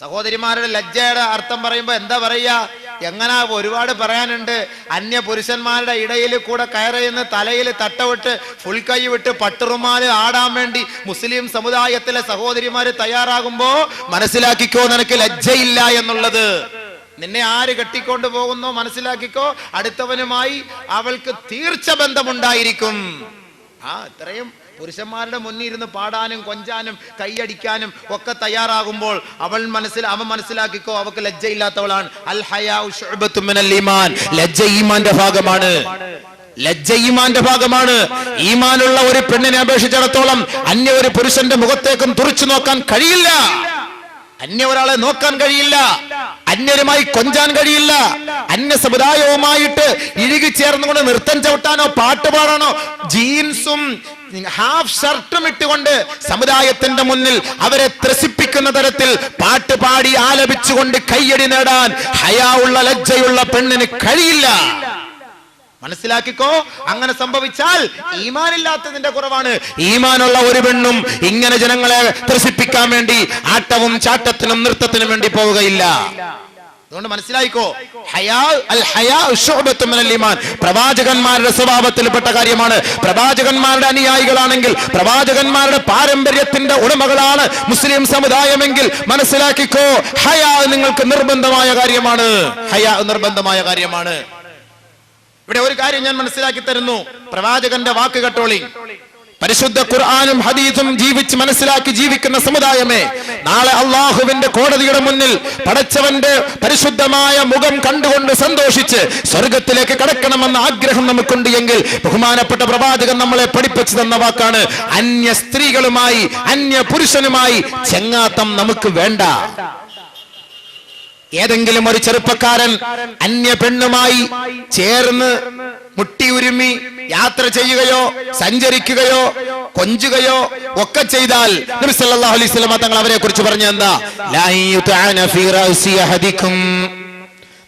സഹോദരിമാരുടെ ലജ്ജയുടെ അർത്ഥം പറയുമ്പോൾ എന്താ പറയുക? എങ്ങനാ ഒരുപാട് പറയാനുണ്ട്. അന്യ പുരുഷന്മാരുടെ ഇടയിൽ കൂടെ കയറിയെന്ന് തലയിൽ തട്ടവിട്ട് ഫുൾ കൈ വിട്ട് പട്ടുറുമാൽ ആടാൻ വേണ്ടി മുസ്ലിം സമുദായത്തിലെ സഹോദരിമാര് തയ്യാറാകുമ്പോ മനസ്സിലാക്കിക്കോ നിനക്ക് ലജ്ജയില്ല എന്നുള്ളത്. നിന്നെ ആര് കെട്ടിക്കൊണ്ട് പോകുന്നോ മനസ്സിലാക്കിക്കോ അടുത്തവനുമായി അവൾക്ക് തീർച്ച ബന്ധമുണ്ടായിരിക്കും. ആ ഇത്രയും പുരുഷന്മാരുടെ മുന്നിൽ ഇരുന്ന് പാടാനും കൊഞ്ചാനും കൈയടിക്കാനും ഒക്കെ തയ്യാറാകുമ്പോൾ അവൾ മനസ്സിൽ അവൻ മനസ്സിലാക്കിക്കോ അവക്ക് ലജ്ജയില്ലാത്തവളാണ്. അൽ ലജ്ജ ഈമാന്റെ ഭാഗമാണ്. ലജ്ജ ഈമാന്റെ ഭാഗമാണ്. ഈമാനുള്ള ഒരു പെണ്ണിനെ അപേക്ഷിച്ചിടത്തോളം അന്യ ഒരു പുരുഷന്റെ മുഖത്തേക്കും തുറച്ചു നോക്കാൻ കഴിയില്ല. അന്യ ഒരാളെ നോക്കാൻ കഴിയില്ല. അന്യരുമായി കൊഞ്ചാൻ കഴിയില്ല. അന്യ സമുദായവുമായിട്ട് ഇഴുകി ചേർന്നുകൊണ്ട് നൃത്തം ചവിട്ടാനോ പാട്ട് പാടാനോ ജീൻസും ഹാഫ് ഷർട്ടും ഇട്ടുകൊണ്ട് സമുദായത്തിന്റെ മുന്നിൽ അവരെ ത്രസിപ്പിക്കുന്ന തരത്തിൽ പാട്ട് പാടി ആലപിച്ചുകൊണ്ട് കയ്യടി നേടാൻ ഹയാ ഉള്ള ലജ്ജയുള്ള പെണ്ണിന് കഴിയില്ല. മനസ്സിലാക്കിക്കോ? അങ്ങനെ സംഭവിച്ചാൽ ഈമാനില്ലാത്തതിന്റെ കുറവാണ്. ഈമാനുള്ള ഒരു പെണ്ണും ഇങ്ങനെ ജനങ്ങളെ ത്രസിപ്പിക്കാൻ വേണ്ടി ആട്ടവും ചാട്ടത്തിനും നൃത്തത്തിനും വേണ്ടി പോവുകയില്ല. അതുകൊണ്ട് മനസ്സിലായിക്കോ? പ്രവാചകന്മാരുടെ സ്വഭാവത്തിൽപ്പെട്ട കാര്യമാണ്. പ്രവാചകന്മാരുടെ അനുയായികളാണെങ്കിൽ പ്രവാചകന്മാരുടെ പാരമ്പര്യത്തിന്റെ ഉടമകളാണ് മുസ്ലിം സമുദായമെങ്കിൽ മനസ്സിലാക്കിക്കോ? ഹയാ നിങ്ങൾക്ക് നിർബന്ധമായ കാര്യമാണ്. ഹയാ നിർബന്ധമായ കാര്യമാണ്. ഇവിടെ ഒരു കാര്യം ഞാൻ മനസ്സിലാക്കി തരുന്നു. പ്രവാചകന്റെ വാക്ക് കട്ടോളി. പരിശുദ്ധ ഖുർആാനും ഹദീസും ജീവിച്ച് മനസ്സിലാക്കി ജീവിക്കുന്ന സമുദായമേ നാളെ അള്ളാഹുവിന്റെ കോടതിയുടെ മുന്നിൽ പടച്ചവന്റെ പരിശുദ്ധമായ മുഖം കണ്ടുകൊണ്ട് സന്തോഷിച്ച് സ്വർഗത്തിലേക്ക് കടക്കണമെന്ന ആഗ്രഹം നമുക്കുണ്ട് എങ്കിൽ ബഹുമാനപ്പെട്ട പ്രവാചകൻ നമ്മളെ പഠിപ്പിച്ചു തന്ന വാക്കാണ് അന്യ സ്ത്രീകളുമായി അന്യ പുരുഷനുമായി ചെങ്ങാത്തം നമുക്ക് വേണ്ട. ഏതെങ്കിലും ഒരു ചെറുപ്പക്കാരൻ അന്യ പെണ്ണുമായി ചേർന്ന് മുട്ടിയുരുമി യാത്ര ചെയ്യുകയോ സഞ്ചരിക്കുകയോ കൊഞ്ചുകയോ ഒക്കെ ചെയ്താൽ നബി സല്ലല്ലാഹു അലൈഹി വസല്ലം തങ്ങൾ അവരെ കുറിച്ച് പറഞ്ഞ എന്താ? ഫീ റഅസി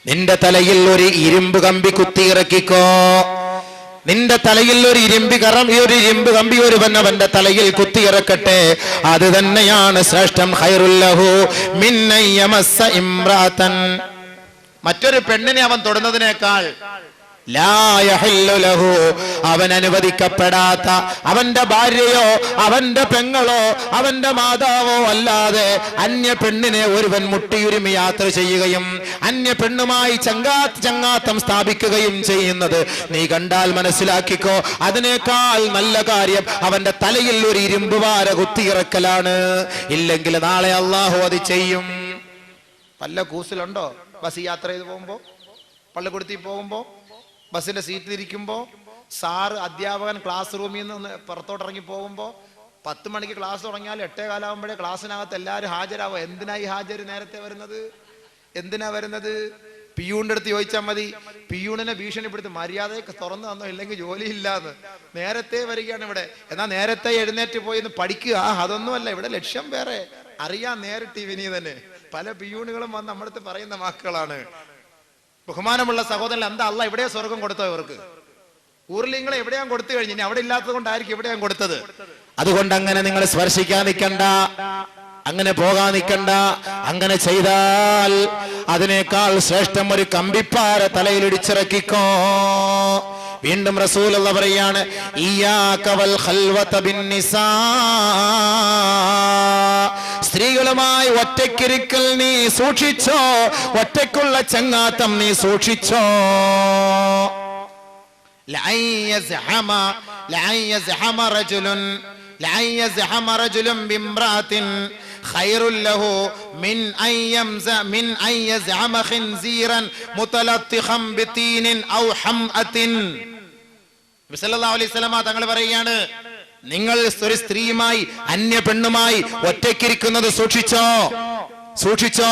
നിന്റെ തലയിൽ ഒരു ഇരുമ്പ് കമ്പി കുത്തിയിറക്കിക്കോ. നിന്റെ തലയിൽ ഒരു ഇരുമ്പി കറം ഈ ഒരു ഇരുമ്പ് കമ്പി ഒരു വന്നവന്റെ തലയിൽ കുത്തിയിറക്കട്ടെ അത് തന്നെയാണ് ശ്രേഷ്ഠം ഖൈറുല്ലഹു മിന്നയ്യമസ ഇമ്രാത്തൻ മറ്റൊരു പെണ്ണിനെ അവൻ തൊടുന്നതിനേക്കാൾ. അവൻ അനുവദിക്കപ്പെടാത്ത അവന്റെ ഭാര്യയോ അവന്റെ പെങ്ങളോ അവന്റെ മാതാവോ അല്ലാതെ അന്യ പെണ്ണിനെ ഒരുവൻ മുട്ടിയുരുമി യാത്ര ചെയ്യുകയും അന്യ പെണ്ണുമായി ചങ്കാ ചങ്ങാത്തം സ്ഥാപിക്കുകയും ചെയ്യുന്നത്. നീ കണ്ടാൽ മനസ്സിലാക്കിക്കോ അതിനേക്കാൾ നല്ല കാര്യം അവന്റെ തലയിൽ ഒരു ഇരുമ്പ് വാര കുത്തിയിറക്കലാണ്. ഇല്ലെങ്കിൽ നാളെ അള്ളാഹു അത് ചെയ്യും. പല്ല കൂസിലുണ്ടോ ബസ് യാത്ര ചെയ്ത് പോകുമ്പോ? പള്ളിക്കുടുത്തി പോകുമ്പോ? ബസ്സിന്റെ സീറ്റിലിരിക്കുമ്പോൾ സാറ് അധ്യാപകൻ ക്ലാസ് റൂമിൽ നിന്ന് പുറത്തോട്ട് ഇറങ്ങി പോകുമ്പോൾ പത്ത് മണിക്ക് ക്ലാസ് തുടങ്ങിയാൽ എട്ടേ കാലാവുമ്പോഴേ ക്ലാസ്സിനകത്ത് എല്ലാവരും ഹാജരാവും. എന്തിനാ ഈ ഹാജർ നേരത്തെ വരുന്നത്? എന്തിനാ വരുന്നത്? പിയൂണിന്റെ അടുത്ത് ചോദിച്ചാൽ മതി. പിയൂണിനെ ഭീഷണിപ്പെടുത്തി മര്യാദയൊക്കെ തുറന്നു തന്നോ ഇല്ലെങ്കിൽ ജോലിയില്ലാന്ന്. നേരത്തെ വരികയാണ് ഇവിടെ. എന്നാ നേരത്തെ എഴുന്നേറ്റ് പോയി ഒന്ന് പഠിക്കുക. അതൊന്നുമല്ല. ഇവിടെ ലക്ഷ്യം വേറെ. അറിയാൻ നേരിട്ട് ഇവനി തന്നെ. പല പിയൂണുകളും വന്ന് നമ്മളടുത്ത് പറയുന്ന വാക്കുകളാണ്. ബഹുമാനമുള്ള സഹോദരൻ എന്താ അല്ല എവിടെയാ സ്വർഗം കൊടുത്തോ ഇവർക്ക്? ഊരിൽ നിങ്ങൾ എവിടെയാണ് കൊടുത്തു കഴിഞ്ഞു? അവിടെ ഇല്ലാത്തത് കൊണ്ടായിരിക്കും എവിടെയാണ് കൊടുത്തത്. അതുകൊണ്ട് അങ്ങനെ നിങ്ങൾ സ്പർശിക്കാൻ നിൽക്കണ്ട. അങ്ങനെ പോകാൻ നിൽക്കണ്ട. അങ്ങനെ ചെയ്താൽ അതിനേക്കാൾ ശ്രേഷ്ഠം ഒരു കമ്പിപ്പാര തലയിൽ ഇടിച്ചിറക്കിക്കോ. വീണ്ടും റസൂൽ പറയാണ് ഇയ്യാക വൽ ഖൽവത ബിന്നിസാ. സ്ത്രീകളുമായി ഒറ്റയ്ക്കിരിക്കൽ നീ സൂക്ഷിച്ചോ ഒറ്റയ്ക്കുള്ള ചങ്ങാത്തം നീ സൂക്ഷിച്ചോ لأن يزحم لأن يزحم رجل لأن يزحم رجل بامرأة خير له من أن يمز من أن يزعم خنزيرا متلطخا بطين أو حمأة സല്ലല്ലാഹു അലൈഹി വസല്ലമ തങ്ങൾ പറയുകയാണ് നിങ്ങൾ ഒരു സ്ത്രീയുമായി അന്യ പെണ്ണുമായി ഒറ്റയ്ക്കിരിക്കുന്നത് സൂക്ഷിച്ചോ? സൂക്ഷിച്ചോ?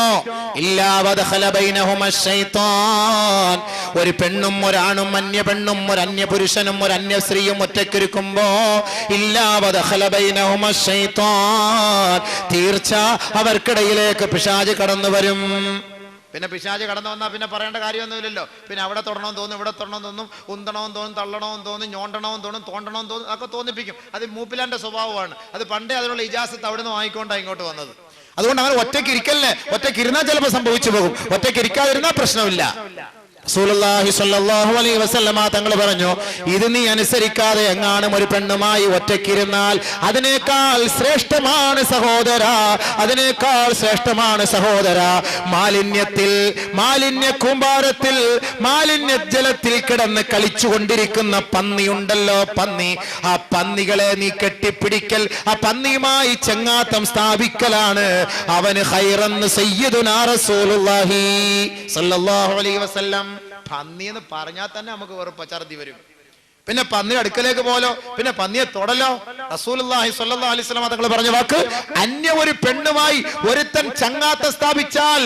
ഒരു പെണ്ണും ഒരാണും അന്യ പെണ്ണും ഒരു അന്യ പുരുഷനും ഒരു അന്യ സ്ത്രീയും ഒറ്റക്കിരിക്കുമ്പോ തീർച്ച അവർക്കിടയിലേക്ക് പിശാജ് കടന്നു വരും പിന്നെ പിശാജ് കടന്നു വന്നാൽ പിന്നെ പറയേണ്ട കാര്യമൊന്നുമില്ലല്ലോ. പിന്നെ അവിടെ തൊടണമെന്ന് തോന്നും ഇവിടെ തൊടണമെന്ന് തോന്നും ഉന്തണമെന്ന് തോന്നും തള്ളണമെന്ന് തോന്നും ഞോണ്ടണമെന്ന് തോന്നും തോണ്ടണമെന്ന് തോന്നും അതൊക്കെ തോന്നിപ്പിക്കും. അത് മൂപ്പിലാന്റെ സ്വഭാവമാണ്. അത് പണ്ടേ അതിനുള്ള ഇജാസത്ത് അവിടെ നിന്ന് വാങ്ങിക്കൊണ്ടാണ് ഇങ്ങോട്ട് വന്നത്. അതുകൊണ്ട് അങ്ങനെ ഒറ്റയ്ക്ക് ഇരിക്കല്ലേ ഒറ്റയ്ക്ക് ഇരുന്നാൽ ചിലപ്പോൾ സംഭവിച്ചു പോകും. ഒറ്റയ്ക്ക് ഇരിക്കാതിരുന്നാൽ പ്രശ്നമില്ല. സ്വല്ലല്ലാഹു അലൈഹി വസല്ലമ തങ്ങൾ പറഞ്ഞു ഇത് നീ അനുസരിക്കാതെ എങ്ങാനും ഒരു പെണ്ണുമായി ഒറ്റയ്ക്കിരുന്നാൽ അതിനേക്കാൾ ശ്രേഷ്ഠമാണ് സഹോദര അതിനേക്കാൾ ശ്രേഷ്ഠമാണ് സഹോദര. മാലിന്യത്തിൽ മാലിന്യ കൂമ്പാരത്തിൽ മാലിന്യ ജലത്തിൽ കിടന്ന് കളിച്ചുകൊണ്ടിരിക്കുന്ന പന്നിയുണ്ടല്ലോ പന്നി. ആ പന്നികളെ നീ കെട്ടിപ്പിടിക്കൽ ആ പന്നിയുമായി ചെങ്ങാത്തം സ്ഥാപിക്കലാണ്. അവന് ഹൈറന്ന് സയ്യിദുനാ റസൂലുള്ളാഹി സല്ലല്ലാഹു അലൈഹി വസല്ലം പന്നി എന്ന് പറഞ്ഞാൽ തന്നെ നമുക്ക് വെറും പച്ചർത്തി വരും. പിന്നെ പന്നി അടുക്കലേക്ക് പോലോ പിന്നെ പന്നിയെ തൊടലോ. റസൂലുള്ളാഹി സ്വല്ലല്ലാഹു അലൈഹി വസല്ലം തങ്ങൾ പറഞ്ഞ വാക്ക് അന്യ ഒരു പെണ്ണുമായി ഒരുത്തൻ ചങ്ങാത്ത സ്ഥാപിച്ചാൽ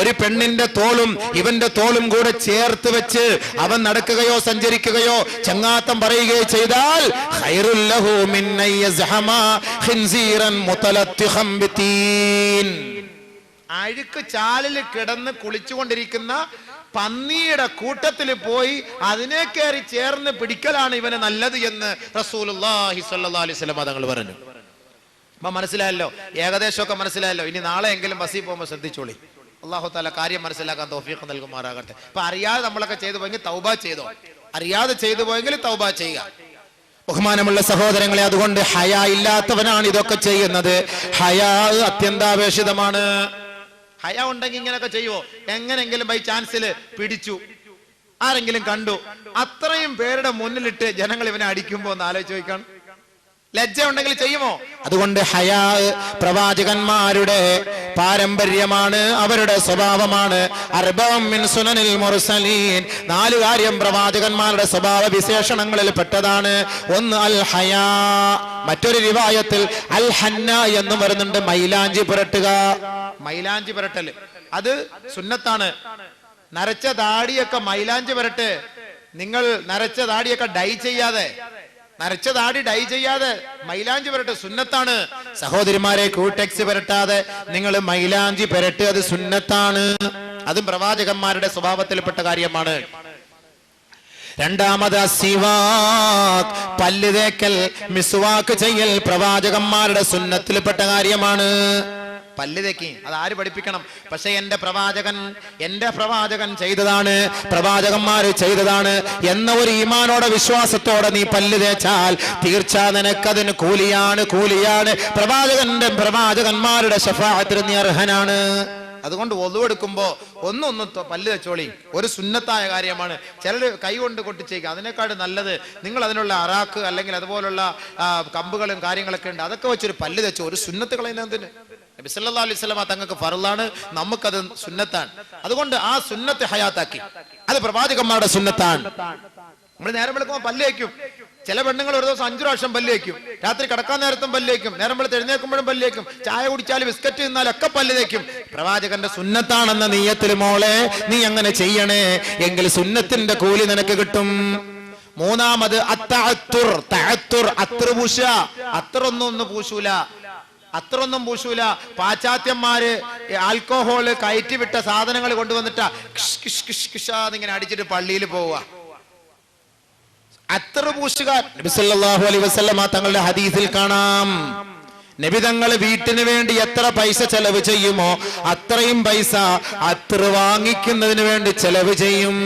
ഒരു പെണ്ണിന്റെ തോളും ഇവന്റെ തോളും കൂടെ ചേർത്ത് വെച്ച് അവൻ നടക്കുകയോ സഞ്ചരിക്കുകയോ ചങ്ങാത്തം പറയുകയോ ചെയ്താൽ അഴുക്ക് ചാലിൽ കിടന്ന് കുളിച്ചുകൊണ്ടിരിക്കുന്ന പന്നിയുടെ കൂട്ടത്തിൽ പോയി അതിനെ കയറി ചേർന്ന് പിടിക്കലാണ് ഇവന് നല്ലത് എന്ന് റസൂലുള്ളാഹി സ്വല്ലല്ലാഹി അലൈഹി വസല്ലം തങ്ങൾ പറഞ്ഞു. അപ്പൊ മനസ്സിലായല്ലോ. ഏകദേശമൊക്കെ മനസ്സിലായല്ലോ. ഇനി നാളെ എങ്കിലും ബസ്സിൽ പോകുമ്പോൾ ശ്രദ്ധിച്ചോളി. അള്ളാഹു താല കാര്യം മനസ്സിലാക്കാൻ തോഫീഖ് നൽകുമാറാകട്ടെ. അപ്പൊ അറിയാതെ നമ്മളൊക്കെ ചെയ്തു പോയെങ്കിൽ തൗബ ചെയ്തോ? അറിയാതെ ചെയ്തു പോയെങ്കിൽ തൗബ ചെയ്യുക. ബഹുമാനമുള്ള സഹോദരങ്ങളെ അതുകൊണ്ട് ഹയ ഇല്ലാത്തവനാണ് ഇതൊക്കെ ചെയ്യുന്നത്. ഹയാ അത്യന്താപേക്ഷിതമാണ്. ഹയ ഉണ്ടെങ്കിൽ ഇങ്ങനെയൊക്കെ ചെയ്യുവോ? എങ്ങനെങ്കിലും ബൈ ചാൻസിൽ പിടിച്ചു. ആരെങ്കിലും കണ്ടു. അത്രയും പേരുടെ മുന്നിലിട്ട് ജനങ്ങൾ ഇവനെ അടിക്കുമ്പോ ഒന്ന് ആലോചിച്ച് ലജ്ജ ഉണ്ടെങ്കിൽ ചെയ്യുമോ? അതുകൊണ്ട് ഹയാ പ്രവാചകന്മാരുടെ പാരമ്പര്യമാണ് അവരുടെ സ്വഭാവമാണ്. സുനനിൽ മുർസലീൻ. നാല് കാര്യം പ്രവാചകന്മാരുടെ സ്വഭാവ വിശേഷണങ്ങളിൽ പെട്ടതാണ്. ഒന്ന് അൽ ഹയാ. മറ്റൊരു റിവായത്തിൽ അൽ ഹന്ന എന്നും വരുന്നുണ്ട്. മൈലാഞ്ചി പുരട്ടുക. മൈലാഞ്ചി പുരട്ടൽ. അത് സുന്നത്താണ്. നരച്ച താടിയൊക്കെ മൈലാഞ്ചി പുരട്ട്. നിങ്ങൾ നരച്ച താടിയൊക്കെ ഡൈ ചെയ്യാതെ നരച്ച താടി ഡൈ ചെയ്യാതെ മൈലാഞ്ചി പുരട്ട് സുന്നത്താണ്. സഹോദരിമാരെ കൂട്ടെക്സ് പുരട്ടാതെ നിങ്ങൾ മൈലാഞ്ചി പുരട്ട് അത് സുന്നത്താണ്. അതും പ്രവാചകന്മാരുടെ സ്വഭാവത്തിൽപ്പെട്ട കാര്യമാണ്. രണ്ടാമത് പല്ല് തേക്കൽ മിസ്വാക്ക് ചെയ്യൽ പ്രവാചകന്മാരുടെ സുന്നത്തിൽപ്പെട്ട കാര്യമാണ്. പല്ല് തേക്കി. അത് ആര് പഠിപ്പിക്കണം? പക്ഷെ എന്റെ പ്രവാചകൻ എന്റെ പ്രവാചകൻ ചെയ്തതാണ്. പ്രവാചകന്മാര് ചെയ്തതാണ്. എന്ന ഒരു ഈമാനോടെ വിശ്വാസത്തോടെ നീ പല്ല് തേച്ചാൽ തീർച്ച നിനക്കതിന് കൂലിയാണ് കൂലിയാണ്. പ്രവാചകന്റെ പ്രവാചകന്മാരുടെ ശഫാഹത്തിന് നീ അർഹനാണ്. അതുകൊണ്ട് ഒതുവെടുക്കുമ്പോ ഒന്നൊന്ന് പല്ല് വെച്ചോളി ഒരു സുന്നത്തായ കാര്യമാണ്. ചിലർ കൈകൊണ്ട് കൊട്ടിച്ചേക്കുക അതിനേക്കാൾ നല്ലത് നിങ്ങൾ അതിനുള്ള അറാക്ക് അല്ലെങ്കിൽ അതുപോലുള്ള കമ്പുകളും കാര്യങ്ങളൊക്കെ ഉണ്ട്. അതൊക്കെ വെച്ചൊരു പല്ല് തെച്ചു. ഒരു സുന്നത്ത് കളയുന്നതിന് നബി സല്ലല്ലാഹു അലൈഹി തങ്ങൾക്ക് ഫറലാണ് നമുക്കത് സുന്നത്താണ്. അതുകൊണ്ട് ആ സുന്നത്ത് ഹയാത്താക്കി. അത് പ്രവാചകന്മാരുടെ സുന്നത്താണ്. നമ്മൾ നേരം വെളുക്കുമ്പോൾ പല്ല് ചില പെണ്ണുങ്ങൾ ഒരു ദിവസം അഞ്ചു പ്രാവശ്യം പല്ല് രാത്രി കിടക്കാൻ നേരത്തും പല്ല് നേരം വെളുത്ത് എഴുന്നേൽക്കുമ്പോഴും പല്ല് ചായ കുടിച്ചാലും ബിസ്ക്കറ്റ് തിന്നാലും ഒക്കെ പല്ല് പ്രവാചകന്റെ സുന്നത്താണെന്ന നീയത്തിൽ മോളെ നീ അങ്ങനെ ചെയ്യണേ. എങ്കിൽ സുന്നത്തിന്റെ കൂലി നിനക്ക് കിട്ടും. മൂന്നാമത് അത്ര പൂശ ഒന്ന് ഒന്നും പൂശൂല. അത്രൊന്നും പൂശൂല. പാശ്ചാത്യന്മാര് ആൽക്കോഹോൾ കയറ്റിവിട്ട സാധനങ്ങൾ കൊണ്ടുവന്നിട്ടാ കിഷ് കിഷ് കിഷ് കിഷാന്നിങ്ങനെ അടിച്ചിട്ട് പള്ളിയിൽ പോവുക. അത്ര പൂശുകാർ. തങ്ങളുടെ ഹദീസിൽ കാണാം. നബി തങ്ങൾ വീട്ടിന് വേണ്ടി എത്ര പൈസ ചെലവ് ചെയ്യുമോ അത്രയും പൈസ അത്ര വാങ്ങിക്കുന്നതിന് വേണ്ടി ചെലവ് ചെയ്യും.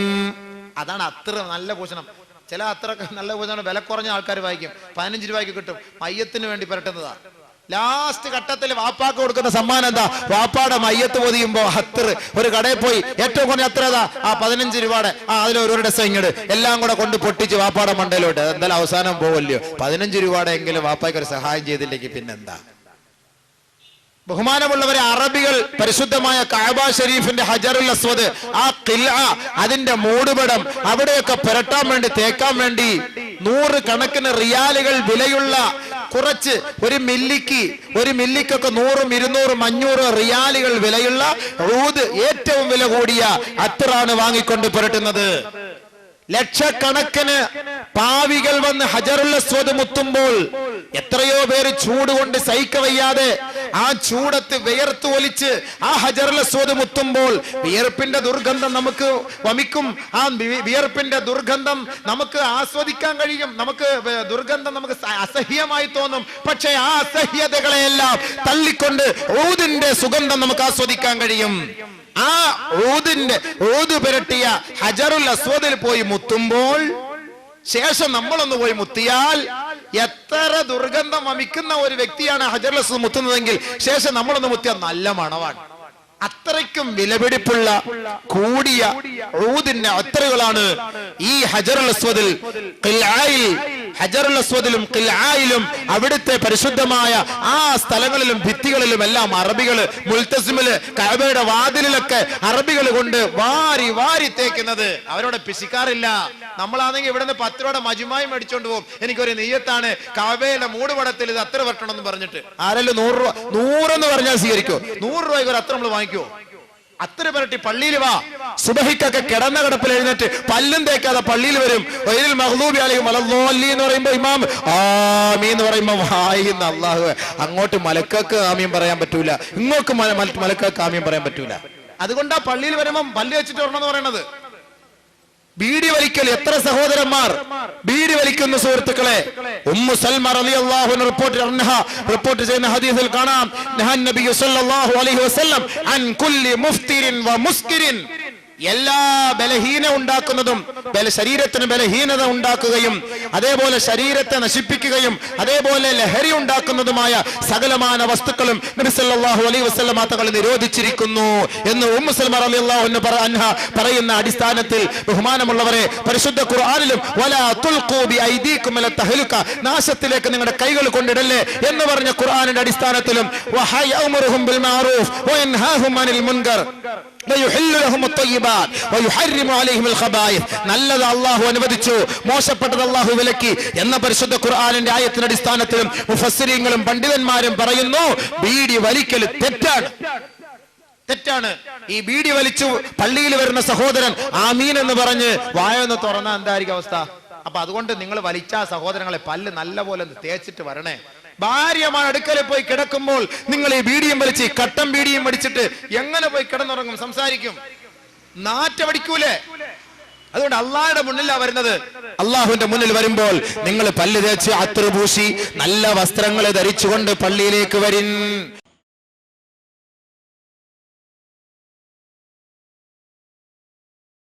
അതാണ് അത്ര നല്ല പൂഷണം ചില അത്ര നല്ല പൂഷണം വില കുറഞ്ഞ ആൾക്കാർ വായിക്കും. പതിനഞ്ച് രൂപയ്ക്ക് കിട്ടും. മയ്യത്തിന് വേണ്ടി പുരട്ടുന്നതാ. ലാസ്റ്റ് ഘട്ടത്തിൽ വാപ്പാക്ക് കൊടുക്കുന്ന സമ്മാനം എന്താ? വാപ്പാടെ മയ്യത്ത് പൊതിയുമ്പോ അത്ര ഒരു കടയിൽ പോയി ഏറ്റവും കുറഞ്ഞ ഏതാ? ആ പതിനഞ്ച് രൂപയുടെ. ആ അതിൽ ഒരു ഡസ് ഇങ്ങട് എല്ലാം കൂടെ കൊണ്ട് പൊട്ടിച്ച് വാപ്പാടെ മണ്ടയിലോട്ട്. എന്തായാലും അവസാനം പോവല്ലോ പതിനഞ്ച് രൂപയുടെ എങ്കിലും വാപ്പായ്ക്ക് ഒരു സഹായം ചെയ്തില്ലെങ്കിൽ പിന്നെന്താ? ബഹുമാനമുള്ളവരെ അറബികൾ പരിശുദ്ധമായ കാബ ഷരീഫിന്റെ ഹജറുൽ അസ്വദ് ആ കില്ല അതിന്റെ മൂടുപടം അവിടെയൊക്കെ പുരട്ടാൻ വേണ്ടി തേക്കാൻ വേണ്ടി നൂറ് കണക്കിന് റിയാലുകൾ വിലയുള്ള കുറച്ച് ഒരു മില്ലിക്ക് ഒരു മില്ലിക്കൊക്കെ നൂറും ഇരുന്നൂറും അഞ്ഞൂറ് റിയാലുകൾ വിലയുള്ള ഊത് ഏറ്റവും വില കൂടിയ അത്തറാണ് വാങ്ങിക്കൊണ്ട് പുരട്ടുന്നത്. ലക്ഷക്കണക്കിന് പാവികൾ വന്ന് ഹജറുള്ള സ്വത് മുത്തുമ്പോൾ എത്രയോ പേര് ചൂട് കൊണ്ട് സഹിക്ക വയ്യാതെ ആ ചൂടത്ത് വിയർത്ത് ഒലിച്ച് ആ ഹജറുള്ള സ്വത് മുത്തുമ്പോൾ വിയർപ്പിന്റെ ദുർഗന്ധം നമുക്ക് വമിക്കും. ആ വിയർപ്പിന്റെ ദുർഗന്ധം നമുക്ക് ആസ്വദിക്കാൻ കഴിയും. നമുക്ക് ദുർഗന്ധം നമുക്ക് അസഹ്യമായി തോന്നും. പക്ഷേ ആ അസഹ്യതകളെയെല്ലാം തള്ളിക്കൊണ്ട് ഊതിന്റെ സുഗന്ധം നമുക്ക് ആസ്വദിക്കാൻ കഴിയും. ആ ഊതിന്റെ ഊത് പുരട്ടിയ ഹജറുൽ അസ്വദിൽ പോയി മുത്തുമ്പോൾ ശേഷം നമ്മളൊന്ന് പോയി മുത്തിയാൽ എത്ര ദുർഗന്ധം വമിക്കുന്ന ഒരു വ്യക്തിയാണ് ഹജറുൽ അസ്വദ് മുത്തുന്നതെങ്കിൽ ശേഷം നമ്മളൊന്ന് മുത്തിയാൽ നല്ല മണവാണ്. അത്രയ്ക്കും വിലപിടിപ്പുള്ള കൂടിയ ഊതിന്റെ അത്തറുകളാണ് ഈ ഹജറുൽ അസ്വദിൽ ഹജറുൽ അസ്വദിലും ഖിൽആയിലും അവിടുത്തെ പരിശുദ്ധമായ ആ സ്ഥലങ്ങളിലും ഭിത്തികളിലും എല്ലാം അറബികൾ മുൽത്തസിമിൽ കഅബയുടെ വാതിലിലൊക്കെ അറബികൾ കൊണ്ട് വാരി വാരി തേക്കുന്നത്. അവരോട് പിശിക്കാറില്ല. നമ്മളാണെങ്കിൽ ഇവിടുന്ന് രൂപയുടെ മജുമായി മേടിച്ചോണ്ട് പോകും. എനിക്കൊരു നെയ്യത്താണ്. കഅബയുടെ മൂടുപടത്തിൽ ഇത് അത്ര വരട്ടണം എന്ന് പറഞ്ഞിട്ട്. ആരെല്ലാം നൂറ് രൂപ നൂറെന്ന് പറഞ്ഞാൽ സ്വീകരിക്കോ? നൂറ് രൂപയ്ക്ക് ഒരു അത്ര നമ്മൾ വാങ്ങിക്കോ? അത്ര പുരട്ടി പള്ളിയിൽ വാ. സുബഹിക്കൊക്കെ കിടന്ന കിടപ്പിൽ എഴുന്നേറ്റ് പല്ലും തേക്കാതെ പള്ളിയിൽ വരും. വൈരിൽ മഹദൂബി അലൈഹി മലല്ലി എന്ന് പറയുമ്പോ ഇമാം ആമി എന്ന് പറയുമ്പോ വായിന്ന അള്ളാഹു അങ്ങോട്ട് മലക്കക്ക് ആമിയും പറയാൻ പറ്റൂല. ഇങ്ങോട്ട് മല- മല- മലക്കക്ക് ആമീൻ പറയാൻ പറ്റൂല. അതുകൊണ്ടാ പള്ളിയിൽ വരുമ്പോ പല്ല് വെച്ചിട്ട് വരണം എന്ന് പറയണത്. ബീഡി വലിക്കൽ എത്ര സഹോദരന്മാർ? ബീഡി വലിക്കുന്ന സുഹൃത്തുക്കളെ ഉമ്മു സൽമ റളിയല്ലാഹു അൻഹ റിപ്പോർട്ട് അൻഹ റിപ്പോർട്ട് ചെയ്യുന്ന ഹദീസിൽ കാണാം. നബി സല്ലല്ലാഹു അലൈഹി വസല്ലം അൻ കുല്ലി മുഫ്തിരിൻ വ മുസ്കിരിൻ. എല്ലാ ബലഹീന ഉണ്ടാക്കുന്നതും ശരീരത്തിന് ബലഹീനത ഉണ്ടാക്കുകയും അതേപോലെ ശരീരത്തെ നശിപ്പിക്കുകയും അതേപോലെ ലഹരി ഉണ്ടാക്കുന്നതുമായ സകലമാന വസ്തുക്കളും നബി സല്ലല്ലാഹു അലൈഹി വസല്ലം തങ്ങൾ നിരോധിച്ചിരിക്കുന്നു എന്ന് ഉമ്മു സൽമ റളിയല്ലാഹു പറ- പറയുന്ന അടിസ്ഥാനത്തിൽ ബഹുമാനമുള്ളവരെ പരിശുദ്ധ ഖുർആനിലും നാശത്തിലേക്ക് നിങ്ങളുടെ കൈകൾ കൊണ്ടിടല്ലേ എന്ന് പറഞ്ഞ ഖുർആനിന്റെ അടിസ്ഥാനത്തിലും നല്ലത് അള്ളാഹു അനുവദിച്ചു. മോശപ്പെട്ടത് അള്ളാഹു വിലക്കി എന്ന പരിശുദ്ധ ഖുർആനിന്റെ ആയത്തിന്റെ അടിസ്ഥാനത്തിലും മുഫസ്സിരീങ്ങളും പണ്ഡിതന്മാരും പറയുന്നു ബീഡി വലിക്കൽ തെറ്റാണ്. തെറ്റാണ്. ഈ ബീഡി വലിച്ചു പള്ളിയിൽ വരുന്ന സഹോദരൻ ആമീൻ എന്ന് പറഞ്ഞ് വായൊന്ന് തുറന്ന എന്തായിരിക്കും അവസ്ഥ? അപ്പൊ അതുകൊണ്ട് നിങ്ങൾ വലിച്ച സഹോദരങ്ങളെ പല്ല് നല്ല പോലെ തേച്ചിട്ട് വരണേ. ഭാര്യമാണ് അടുക്കലിൽ പോയി കിടക്കുമ്പോൾ നിങ്ങൾ ഈ ബീഡിയും വലിച്ച് കട്ടൻ കട്ടം ബീഡിയും വലിച്ചിട്ട് എങ്ങനെ പോയി കിടന്നുറങ്ങും? സംസാരിക്കും. നാറ്റമടിക്കൂലേ? അതുകൊണ്ട് അള്ളാഹുടെ മുന്നിലാ വരുന്നത്. അള്ളാഹുവിന്റെ മുന്നിൽ വരുമ്പോൾ നിങ്ങൾ പല്ല് തേച്ച് അത്രപൂശി നല്ല വസ്ത്രങ്ങൾ ധരിച്ചുകൊണ്ട് പള്ളിയിലേക്ക് വരിൻ.